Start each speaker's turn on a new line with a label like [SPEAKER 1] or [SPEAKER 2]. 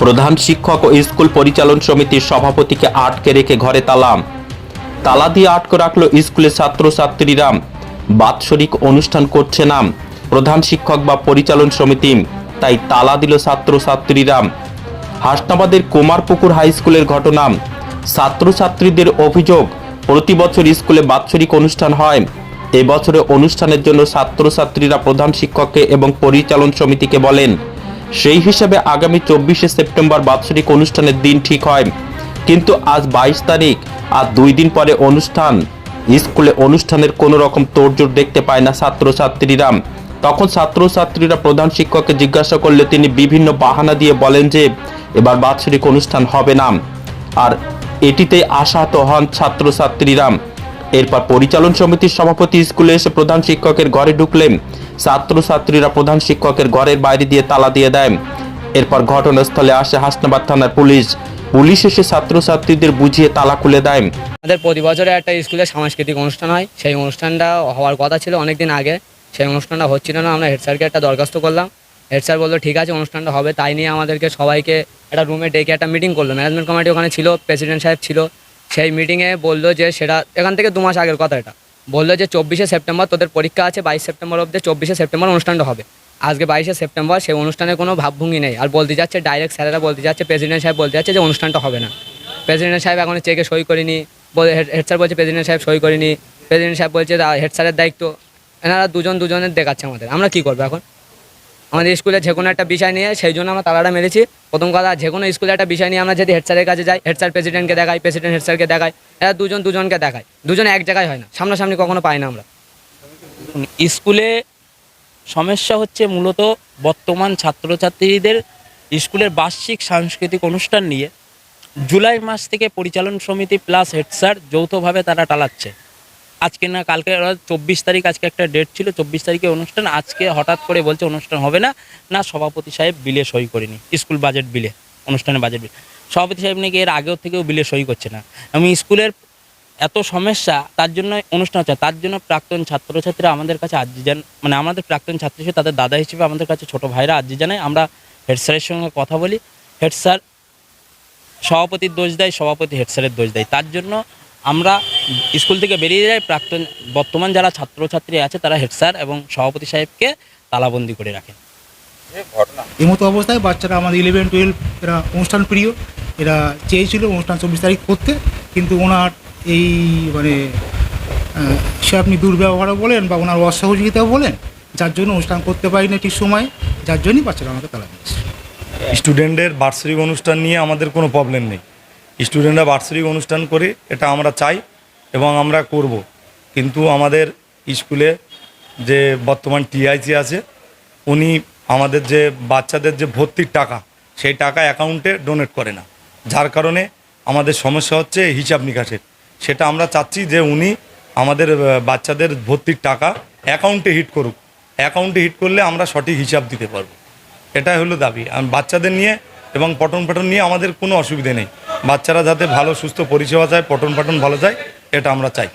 [SPEAKER 1] প্রধান শিক্ষক ও স্কুল পরিচালন সমিতির সভাপতিকে আটকে রেখে ঘরে তালা। তালা দিয়ে আটকে রাখল স্কুলের ছাত্রছাত্রীরা। বাৎসরিক অনুষ্ঠান করছে না। প্রধান শিক্ষক বা পরিচালন সমিতি, তাই তালা দিল ছাত্রছাত্রীরা। হাসনাবাদের কুমারপুকুর হাই স্কুলের ঘটনা। ছাত্রছাত্রীদের অভিযোগ, প্রতি বছর স্কুলে বাৎসরিক অনুষ্ঠান হয়। এবছরে অনুষ্ঠানের জন্য ছাত্রছাত্রীরা প্রধান শিক্ষককে এবং পরিচালন সমিতিকে বলেন সেই হিসাবে আগামী চব্বিশে সেপ্টেম্বর বাৎসরিক অনুষ্ঠানের দিন ঠিক হয়। কিন্তু আজ বাইশ তারিখ আর দুই দিন পরে অনুষ্ঠান। স্কুলে অনুষ্ঠানের কোনো রকম তোড়জোড় দেখতে পায় না ছাত্রছাত্রীরা। তখন ছাত্রছাত্রীরা প্রধান শিক্ষককে জিজ্ঞাসা করলে তিনি বিভিন্ন বাহানা দিয়ে বলেন যে, এবার বাৎসরিক অনুষ্ঠান হবে না। আর এটিতে আশাহত হন ছাত্রছাত্রীরা। এরপর পরিচালন সমিতির সভাপতি স্কুলে এসে প্রধান শিক্ষকের ঘরে ঢুকলেন। ছাত্রছাত্রীরা প্রধান শিক্ষকের ঘরের বাইরে দিয়ে তালা দিয়ে দেয়। এরপর ঘটনাস্থলে আসে হাসনাবাদ থানার পুলিশ। পুলিশ এসে ছাত্রছাত্রীদের বুঝিয়ে তালা খুলে দেয়।
[SPEAKER 2] আমাদের প্রতি বছরে একটা স্কুলে সাংস্কৃতিক অনুষ্ঠান হয়। সেই অনুষ্ঠানটা হওয়ার কথা ছিল অনেক দিন আগে। সেই অনুষ্ঠানটা হচ্ছিল না। আমরা হেড স্যারকে একটা দরখাস্ত করলাম। হেড স্যার বলল, ঠিক আছে, অনুষ্ঠানটা হবে। তাই নিয়ে আমাদেরকে সবাইকে একটা রুমে ডেকে একটা মিটিং করল। ম্যানেজমেন্ট কমিটি ওখানে ছিল, প্রেসিডেন্ট সাহেব ছিল। সেই মিটিংয়ে বলল যে, সেটা এখান থেকে দু মাস আগের কথা এটা। বলল যে চব্বিশে সেপ্টেম্বর তোদের পরীক্ষা আছে, বাইশ সেপ্টেম্বর অব্দি চব্বিশে সেপ্টেম্বর অনুষ্ঠানটা হবে। আজকে বাইশে সেপ্টেম্বর, সেই অনুষ্ঠানের কোনো ভাবভঙ্গি নেই। আর বলতে যাচ্ছে ডাইরেক্ট স্যারেরা বলতে যাচ্ছে প্রেসিডেন্ট সাহেব বলতে যাচ্ছে যে অনুষ্ঠানটা হবে না। প্রেসিডেন্ট সাহেব এখন চেকে সই করিনি। হেড স্যার বলছে প্রেসিডেন্ট সাহেব সই করিনি। প্রেসিডেন্ট সাহেব বলছে হেড স্যারের দায়িত্ব। এনারা দুজন দুজনের দেখাচ্ছে আমাদের। আমরা কি করব এখন? আমাদের স্কুলে যে কোনো একটা বিষয় নিয়ে, সেই জন্য আমরা তালাটা মেরেছি। প্রথম কথা, যে কোনো স্কুলে একটা বিষয় নিয়ে আমরা যদি হেড স্যারের কাছে যাই হেড স্যার প্রেসিডেন্টকে দেখাই প্রেসিডেন্ট হেড স্যারকে দেখাই, এরা দুজন দুজনকে দেখায়। দুজন এক জায়গায় হয় না, সামনাসামনি কখনো পাই না আমরা।
[SPEAKER 3] স্কুলে সমস্যা হচ্ছে মূলত বর্তমান ছাত্রছাত্রীদের স্কুলের বার্ষিক সাংস্কৃতিক অনুষ্ঠান নিয়ে। জুলাই মাস থেকে পরিচালন সমিতি প্লাস হেড স্যার যৌথভাবে তারা টালাচ্ছে। আজকে না, কালকে চব্বিশ তারিখ আজকে একটা ডেট ছিল, চব্বিশ তারিখে অনুষ্ঠান, আজকে হঠাৎ করে বলছে অনুষ্ঠান হবে না। না, সভাপতি সাহেব বিলে সই করেনি স্কুল বাজেট বিলে অনুষ্ঠানের বাজেট বিল সভাপতি সাহেব নাকি এর আগেও থেকেও বিলে সই করছে না। আমি স্কুলের এত সমস্যা, তার জন্য অনুষ্ঠান হচ্ছে তার জন্য প্রাক্তন ছাত্রছাত্রীরা আমাদের কাছে আর্জি জান মানে আমাদের প্রাক্তন ছাত্র হিসেবে, তাদের দাদা হিসেবে আমাদের কাছে ছোট ভাইরা আর্জি জানায়। আমরা হেড স্যারের সঙ্গে কথা বলি। হেড স্যার সভাপতির দোষ দেয়, সভাপতি হেড স্যারের দোষ দেয়। তার জন্য আমরা স্কুল থেকে বেরিয়ে যাই প্রাক্তন বর্তমান যারা ছাত্রছাত্রী আছে তারা হেড স্যার এবং সভাপতি সাহেবকে তালাবন্দি করে রাখেন
[SPEAKER 4] এই মতো অবস্থায় বাচ্চারা আমাদের ইলেভেন টুয়েলভ এরা অনুষ্ঠান প্রিয় এরা চেয়েছিল অনুষ্ঠান চব্বিশ তারিখ করতে কিন্তু ওনার এই মানে সে আপনি দুর্ব্যবহারও বলেন বা ওনার অসহযোগিতাও বলেন যার জন্য অনুষ্ঠান করতে পারি না ঠিক সময় যার জন্যই বাচ্চারা আমাকে তালা দিয়েছে
[SPEAKER 5] স্টুডেন্টের বার্ষিক অনুষ্ঠান নিয়ে আমাদের কোনো প্রবলেম নেই। স্টুডেন্টরা বার্ষিক অনুষ্ঠান করে, এটা আমরা চাই এবং আমরা করব। কিন্তু আমাদের স্কুলে যে বর্তমান টিআইসি আছে, উনি আমাদের যে বাচ্চাদের যে ভর্তির টাকা, সেই টাকা অ্যাকাউন্টে ডোনেট করে না। যার কারণে আমাদের সমস্যা হচ্ছে হিসাব নিকাশের। সেটা আমরা চাচ্ছি যে উনি আমাদের বাচ্চাদের ভর্তির টাকা অ্যাকাউন্টে হিট করুক। অ্যাকাউন্টে হিট করলে আমরা সঠিক হিসাব দিতে পারব। এটাই হলো দাবি। আর বাচ্চাদের নিয়ে এবং পঠন পাঠন নিয়ে আমাদের কোনো অসুবিধে নেই। বাচ্চারা যাতে ভালো সুস্থ পরিষেবা চায় পঠন পাঠন ভালো চায় এটা আমরা চাই।